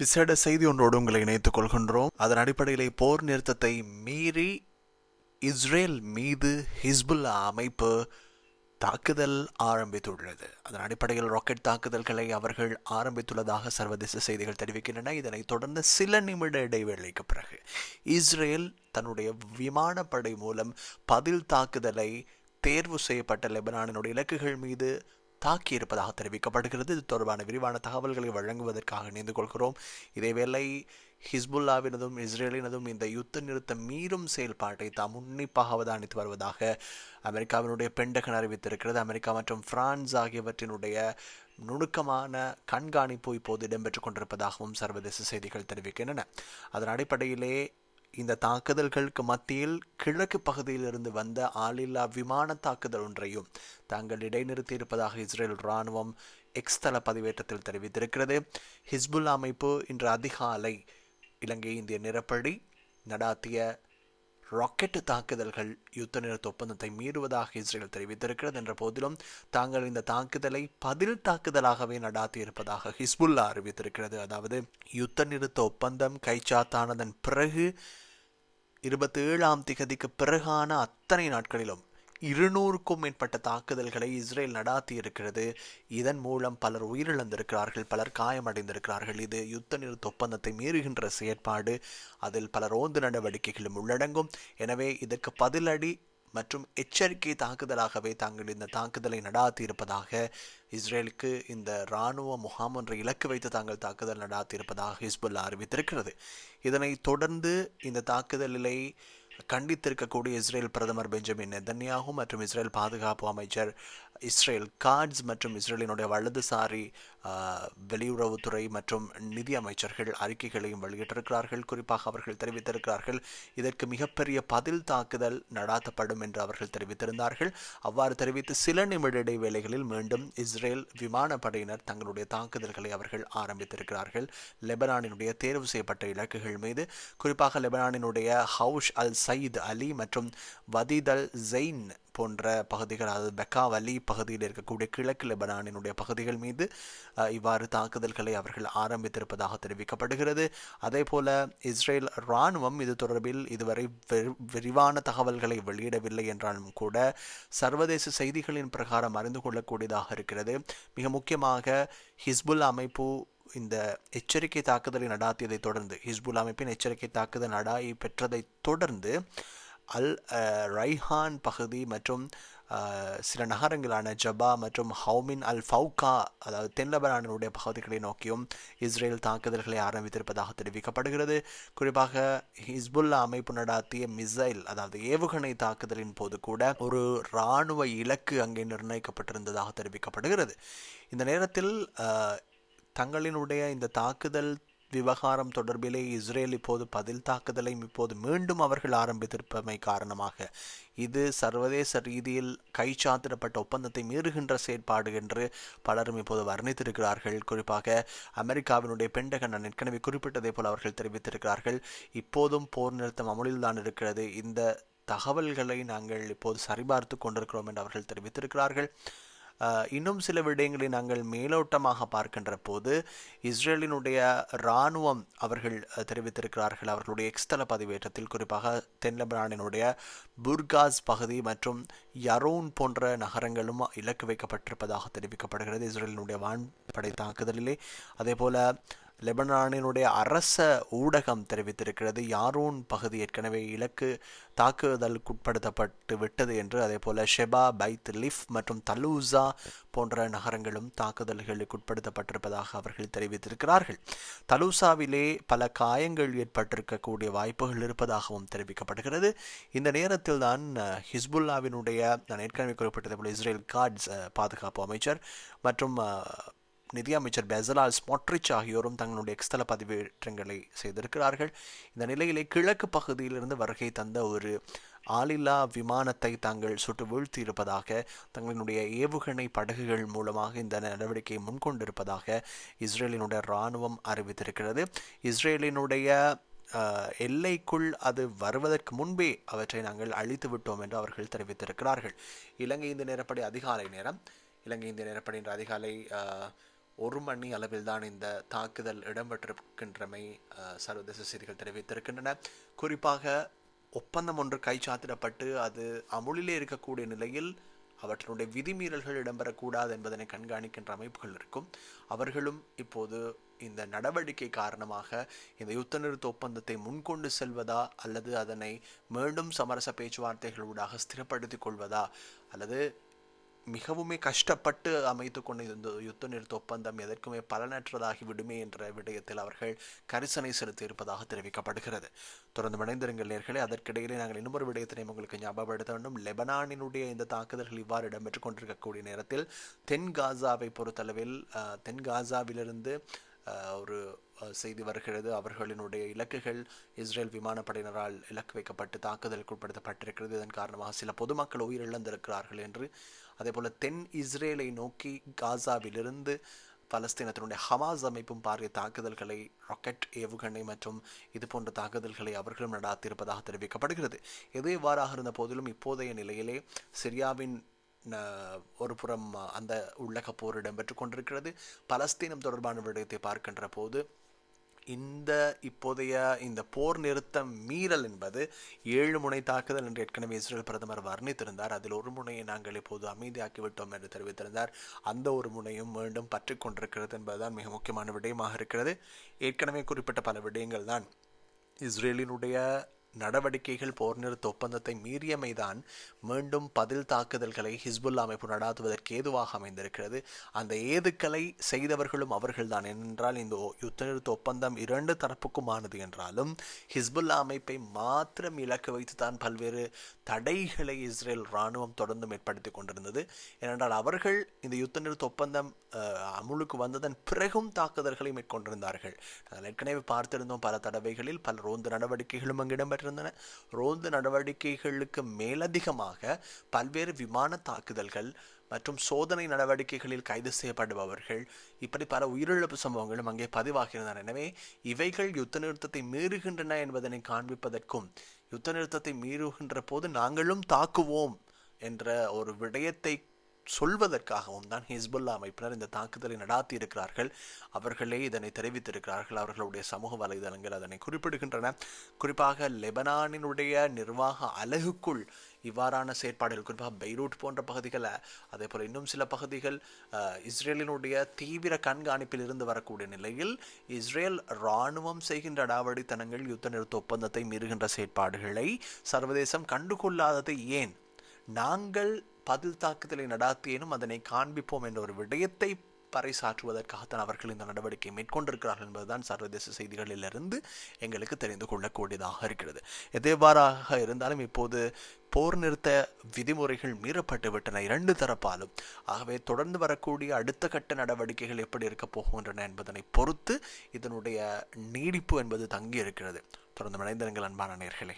விசேட செய்தி ஒன்றோடு உங்களை இணைத்துக் கொள்கின்றோம். அதன் அடிப்படையிலே போர் நிறுத்தத்தை மீறி இஸ்ரேல் மீது ஹிஸ்புல்லா அமைப்பு தாக்குதல் ஆரம்பித்துள்ளது. அதன் அடிப்படையில் ராக்கெட் தாக்குதல்களை அவர்கள் ஆரம்பித்துள்ளதாக சர்வதேச செய்திகள் தெரிவிக்கின்றன. இதனைத் தொடர்ந்து சில நிமிட இடைவேளைக்கு பிறகு இஸ்ரேல் தன்னுடைய விமானப்படை மூலம் பதில் தாக்குதலை தேர்வு செய்யப்பட்ட லெபனானினுடைய இலக்குகள் மீது தாக்கியிருப்பதாக தெரிவிக்கப்படுகிறது. இது தொடர்பான விரிவான தகவல்களை வழங்குவதற்காக இணைந்து கொள்கிறோம். இதேவேளை ஹிஸ்புல்லாவினதும் இஸ்ரேலினதும் இந்த யுத்த நிறுத்த மீறும் செயல்பாட்டை தாம் உன்னிப்பாக அவதானித்து வருவதாக அமெரிக்காவினுடைய பெண்டகன் அறிவித்திருக்கிறது. அமெரிக்கா மற்றும் பிரான்ஸ் ஆகியவற்றினுடைய நுணுக்கமான கண்காணிப்பு இப்போது இடம்பெற்றுக் கொண்டிருப்பதாகவும் சர்வதேச செய்திகள் தெரிவிக்கின்றன. அதன் அடிப்படையிலே இந்த தாக்குதல்களுக்கு மத்தியில் கிழக்கு பகுதியிலிருந்து வந்த ஆளில்லா விமான தாக்குதல் ஒன்றையும் தாங்கள் இடைநிறுத்தி இருப்பதாக இஸ்ரேல் இராணுவம் எக்ஸ் தள பதிவேற்றத்தில் தெரிவித்திருக்கிறது. ஹிஸ்புல் அமைப்பு இன்று அதிகாலை இலங்கை இந்திய நிறப்படி நடாத்திய ராக்கெட் தாக்குதல்கள் யுத்த நிறுத்த ஒப்பந்தத்தை மீறுவதாக இஸ்ரேல் தெரிவித்திருக்கிறது என்ற போதிலும் தாங்கள் இந்த தாக்குதலை பதில் தாக்குதலாகவே நடாத்தி இருப்பதாக ஹிஸ்புல்லா அறிவித்திருக்கிறது. அதாவது யுத்த நிறுத்த ஒப்பந்தம் கைச்சாத்தானதன் பிறகு இருபத்தி ஏழாம் திகதிக்கு பிறகான அத்தனை நாட்களிலும் இருநூறுக்கும் மேற்பட்ட தாக்குதல்களை இஸ்ரேல் நடாத்தி இருக்கிறது. இதன் மூலம் பலர் உயிரிழந்திருக்கிறார்கள் பலர் காயமடைந்திருக்கிறார்கள். இது யுத்த நிறுத்த ஒப்பந்தத்தை மீறுகின்ற செயற்பாடு. அதில் பல ரோந்து நடவடிக்கைகளும் உள்ளடங்கும். எனவே இதற்கு பதிலடி மற்றும் எச்சரிக்கை தாக்குதலாகவே தாங்கள் இந்த தாக்குதலை நடாத்தி இருப்பதாக இஸ்ரேலுக்கு இந்த இராணுவ முகாம் ஒன்றை இலக்கு வைத்து தாங்கள் தாக்குதல் நடாத்தி இருப்பதாக ஹிஸ்புல்லா அறிவித்திருக்கிறது. இதனை தொடர்ந்து இந்த தாக்குதலிலை கண்டித்திருக்கக்கூடிய இஸ்ரேல் பிரதமர் பெஞ்சமின் நெதன்யாகு மற்றும் இஸ்ரேல் பாதுகாப்பு அமைச்சர் இஸ்ரேல் கார்ட்ஸ் மற்றும் இஸ்ரேலினுடைய வலதுசாரி வெளியுறவுத்துறை மற்றும் நிதி அமைச்சர்கள் அறிக்கைகளையும் வெளியிட்டிருக்கிறார்கள். குறிப்பாக அவர்கள் தெரிவித்திருக்கிறார்கள் இதற்கு மிகப்பெரிய பதில் தாக்குதல் நடாத்தப்படும் என்று அவர்கள் தெரிவித்திருந்தார்கள். அவ்வாறு தெரிவித்து சில நிமிட இடைவேளைகளில் மீண்டும் இஸ்ரேல் விமானப்படையினர் தங்களுடைய தாக்குதல்களை அவர்கள் ஆரம்பித்திருக்கிறார்கள். லெபனானினுடைய தேர்வு செய்யப்பட்ட இலக்குகள் மீது. குறிப்பாக லெபனானினுடைய ஹவுஷ் அல் சயீத் அலி மற்றும் வதீத் அல் ஜெயின் போன்ற பகுதிகள் அதாவது பெக்கா வலி பகுதியில் இருக்கக்கூடிய கிழக்கு லெபனானினுடைய பகுதிகள் மீது இவ்வாறு தாக்குதல்களை அவர்கள் ஆரம்பித்திருப்பதாக தெரிவிக்கப்படுகிறது. அதே போல இஸ்ரேல் இராணுவம் இது தொடர்பில் இதுவரை விரிவான தகவல்களை வெளியிடவில்லை என்றாலும் கூட சர்வதேச செய்திகளின் பிரகாரம் அறிந்து கொள்ளக்கூடியதாக இருக்கிறது. மிக முக்கியமாக ஹிஸ்புல் அமைப்பு இந்த எச்சரிக்கை தாக்குதலை நடாத்தியதை தொடர்ந்து ஹிஸ்புல் அமைப்பின் எச்சரிக்கை தாக்குதல் நடாயை பெற்றதை தொடர்ந்து அல் ரைஹான் பகுதி மற்றும் சில நகரங்களான ஜபா மற்றும் ஹவுமின் அல் ஃபவுகா அதாவது தென்லபனானுடைய பகுதிகளை நோக்கியும் இஸ்ரேல் தாக்குதல்களை ஆரம்பித்திருப்பதாக தெரிவிக்கப்படுகிறது. குறிப்பாக ஹிஸ்புல்லா அமைப்பு நடாத்திய மிசைல் அதாவது ஏவுகணை தாக்குதலின் போது கூட ஒரு இராணுவ இலக்கு அங்கே நிர்ணயிக்கப்பட்டிருந்ததாக தெரிவிக்கப்படுகிறது. இந்த நேரத்தில் தங்களினுடைய இந்த தாக்குதல் விவகாரம் தொடர்பிலே இஸ்ரேல் இப்போது பதில் தாக்குதலை இப்போது மீண்டும் அவர்கள் ஆரம்பித்திருப்பமை காரணமாக இது சர்வதேச ரீதியில் கைச்சாத்திடப்பட்ட ஒப்பந்தத்தை மீறுகின்ற செயற்பாடு என்று பலரும் இப்போது வர்ணித்திருக்கிறார்கள். குறிப்பாக அமெரிக்காவினுடைய பெண்டகன் நான் ஏற்கனவே குறிப்பிட்டதை போல் அவர்கள் தெரிவித்திருக்கிறார்கள். இப்போதும் போர் நிறுத்தம் அமுலில்தான் இருக்கிறது. இந்த தகவல்களை நாங்கள் இப்போது சரிபார்த்து கொண்டிருக்கிறோம் என்று அவர்கள் தெரிவித்திருக்கிறார்கள். இன்னும் சில விடயங்களை நாங்கள் மேலோட்டமாக பார்க்கின்ற போது இஸ்ரேலினுடைய இராணுவம் அவர்கள் தெரிவித்திருக்கிறார்கள். அவர்களுடைய எக்ஸ்தல பதிவேற்றத்தில் குறிப்பாக தென்லபனானினுடைய புர்காஸ் பகுதி மற்றும் யரோன் போன்ற நகரங்களும் இலக்கு வைக்கப்பட்டிருப்பதாக தெரிவிக்கப்படுகிறது. இஸ்ரேலினுடைய வான்படை தாக்குதலிலே. அதே போல லெபனானினுடைய அரச ஊடகம் தெரிவித்திருக்கிறது. யாரோன் பகுதி ஏற்கனவே இலக்கு தாக்குதலுக்குட்படுத்தப்பட்டு விட்டது என்று அதே போல் ஷெபா பைத் லிஃப் மற்றும் தலூசா போன்ற நகரங்களும் தாக்குதல்களுக்கு உட்படுத்தப்பட்டிருப்பதாக அவர்கள் தெரிவித்திருக்கிறார்கள். தலூசாவிலே பல காயங்கள் ஏற்பட்டிருக்கக்கூடிய வாய்ப்புகள் இருப்பதாகவும் தெரிவிக்கப்படுகிறது. இந்த நேரத்தில் தான் ஹிஸ்புல்லாவினுடைய நான் ஏற்கனவே குறிப்பிட்டது போல இஸ்ரேல் கார்ட்ஸ் பாதுகாப்பு அமைச்சர் மற்றும் நிதியமைச்சர் பெசலால் ஸ்மொட்ரிச் ஆகியோரும் தங்களுடைய எக்ஸ்தல பதிவேற்றங்களை செய்திருக்கிறார்கள். இந்த நிலையிலே கிழக்கு பகுதியிலிருந்து வருகை தந்த ஒரு ஆளில்லா விமானத்தை தாங்கள் சுட்டு வீழ்த்தி இருப்பதாக ஏவுகணை படகுகள் மூலமாக இந்த நடவடிக்கையை முன்கொண்டிருப்பதாக இஸ்ரேலினுடைய இராணுவம் அறிவித்திருக்கிறது. இஸ்ரேலினுடைய எல்லைக்குள் அது வருவதற்கு முன்பே அவற்றை நாங்கள் அழித்து விட்டோம் என்று அவர்கள் தெரிவித்திருக்கிறார்கள். இலங்கை இந்த நேரப்படி அதிகாலை நேரம் இலங்கை இந்திய நேரப்படி இன்று அதிகாலை ஒரு மணி அளவில் தான் இந்த தாக்குதல் இடம்பெற்றிருக்கின்றமை சர்வதேச செய்திகள் தெரிவித்திருக்கின்றன. குறிப்பாக ஒப்பந்தம் ஒன்று கைச்சாத்திடப்பட்டு அது அமுலிலே இருக்கக்கூடிய நிலையில் அவற்றினுடைய விதிமீறல்கள் இடம்பெறக்கூடாது என்பதனை கண்காணிக்கின்ற அமைப்புகள் இருக்கும். அவர்களும் இப்போது இந்த நடவடிக்கை காரணமாக இந்த யுத்த நிறுத்த ஒப்பந்தத்தை முன்கொண்டு செல்வதா அல்லது அதனை மீண்டும் சமரச பேச்சுவார்த்தைகளூடாக ஸ்திரப்படுத்திக் கொள்வதா அல்லது மிகவுமே கஷ்டப்பட்டு அமைத்து கொண்ட இந்த யுத்த நிறுத்த ஒப்பந்தம் எதற்குமே பலனற்றதாகி விடுமே என்ற விடயத்தில் அவர்கள் கரிசனை செலுத்தி இருப்பதாக தெரிவிக்கப்படுகிறது. தொடர்ந்து இணைந்திருங்கள் நேர்களே அதற்கிடையிலே நாங்கள் இன்னொரு விடயத்தினை உங்களுக்கு ஞாபகப்படுத்த வேண்டும். லெபனானினுடைய இந்த தாக்குதல்கள் இவ்வாறு இடம்பெற்றுக் கொண்டிருக்கக்கூடிய நேரத்தில் தென் காசாவை பொறுத்தளவில் தென் காசாவிலிருந்து ஒரு செய்தி வருகிறது. அவர்களினுடைய இலக்குகள் இஸ்ரேல் விமானப்படையினரால் இலக்கு வைக்கப்பட்டு தாக்குதலுக்கு உட்படுத்தப்பட்டிருக்கிறது இதன் காரணமாக சில பொதுமக்கள் உயிரிழந்திருக்கிறார்கள் என்று அதே போல் தென் இஸ்ரேலை நோக்கி காசாவிலிருந்து பலஸ்தீனத்தினுடைய ஹமாஸ் அமைப்பும் பாரிய தாக்குதல்களை ராக்கெட் ஏவுகணை மற்றும் இது போன்ற தாக்குதல்களை அவர்களும் நடாத்தியிருப்பதாக தெரிவிக்கப்படுகிறது. எது இவ்வாறாக இருந்த போதிலும் இப்போதைய நிலையிலே சிரியாவின் ஒரு புறம் அந்த உள்ளக போர் இடம்பெற்று கொண்டிருக்கிறது. பலஸ்தீனம் தொடர்பான விடயத்தை பார்க்கின்ற போது இந்த இப்போதைய இந்த போர் நிறுத்தம் மீறல் என்பது ஏழு முனை தாக்குதல் என்று ஏற்கனவே இஸ்ரேல் பிரதமர் வர்ணித்திருந்தார். அதில் ஒரு முனையை நாங்கள் இப்போது அமைதியாக்கிவிட்டோம் என்று தெரிவித்திருந்தார். அந்த ஒரு முனையும் மீண்டும் பற்றி கொண்டிருக்கிறது என்பதுதான் மிக முக்கியமான விடயமாக இருக்கிறது. ஏற்கனவே குறிப்பிட்ட பல விடயங்கள் தான் இஸ்ரேலினுடைய நடவடிக்கைகள் போர் நிறுத்த ஒப்பந்தத்தை மீறியமைதான் மீண்டும் பதில் தாக்குதல்களை ஹிஸ்புல்லா அமைப்பு நடாத்துவதற்கு ஏதுவாக அமைந்திருக்கிறது. அந்த ஏதுக்களை செய்தவர்களும் அவர்கள்தான். ஏனென்றால் இந்த யுத்த நிறுத்த ஒப்பந்தம் இரண்டு தரப்புக்குமானது என்றாலும் ஹிஸ்புல்லா அமைப்பை மாத்திரம் இலக்கு வைத்துதான் பல்வேறு தடைகளை இஸ்ரேல் இராணுவம் தொடர்ந்து ஏற்படுத்தி கொண்டிருந்தது. ஏனென்றால் அவர்கள் இந்த யுத்த நிறுத்த ஒப்பந்தம் அமுலுக்கு வந்ததன் பிறகும் தாக்குதல்களை மேற்கொண்டிருந்தார்கள். ஏற்கனவே பார்த்திருந்தோம் பல தடவைகளில் பல ரோந்து நடவடிக்கைகளும் அங்கு இடம்பெற்றிருந்தன ரோந்து நடவடிக்கைகளுக்கு மேலதிகமாக பல்வேறு விமான தாக்குதல்கள் மற்றும் சோதனை நடவடிக்கைகளில் கைது செய்யப்படுபவர்கள் இப்படி பல உயிரிழப்பு சம்பவங்களும் அங்கே பதிவாகியிருந்தன. எனவே இவைகள் யுத்த நிறுத்தத்தை மீறுகின்றன என்பதனை காண்பிப்பதற்கும் யுத்த நிறுத்தத்தை மீறுகின்ற போது நாங்களும் தாக்குவோம் என்ற ஒரு விடயத்தை சொல்வதற்காகவும் தான் ஹிஸ்புல்லா அமைப்பினர் இந்த தாக்குதலை நடாத்தி இருக்கிறார்கள் அவர்களே இதனை தெரிவித்திருக்கிறார்கள். அவர்களுடைய சமூக வலைதளங்கள் அதனை குறிப்பிடுகின்றன. குறிப்பாக லெபனானினுடைய நிர்வாக அலகுக்குள் இவ்வாறான செயற்பாடுகள் குறிப்பாக பெய்ரூட் போன்ற பகுதிகளை அதே போல் இன்னும் சில பகுதிகள் அஹ், இஸ்ரேலினுடைய தீவிர கண்காணிப்பில் இருந்து வரக்கூடிய நிலையில் இஸ்ரேல் இராணுவம் செய்கின்ற அடாவடித்தனங்கள் யுத்த நிறுத்த ஒப்பந்தத்தை மீறுகின்ற செயற்பாடுகளை சர்வதேசம் கண்டுகொள்ளாததை ஏன்? நாங்கள் பதில் தாக்குதலை நடாத்தியேனும் அதனை காண்பிப்போம் என்ற ஒரு விடயத்தை பறைசாற்றுவதற்காகத்தான் அவர்கள் இந்த நடவடிக்கை மேற்கொண்டிருக்கிறார்கள் என்பதுதான் சர்வதேச செய்திகளிலிருந்து எங்களுக்கு தெரிந்து கொள்ளக்கூடியதாக இருக்கிறது. எதேவாறாக இருந்தாலும் இப்போது போர் நிறுத்த விதிமுறைகள் மீறப்பட்டுவிட்டன இரண்டு தரப்பாலும். ஆகவே தொடர்ந்து வரக்கூடிய அடுத்த கட்ட நடவடிக்கைகள் எப்படி இருக்க போகின்றன என்பதனை பொறுத்து இதனுடைய நீடிப்பு என்பது தங்கி இருக்கிறது தொடர்ந்து மனிதர்கள் அன்பான நேர்களே.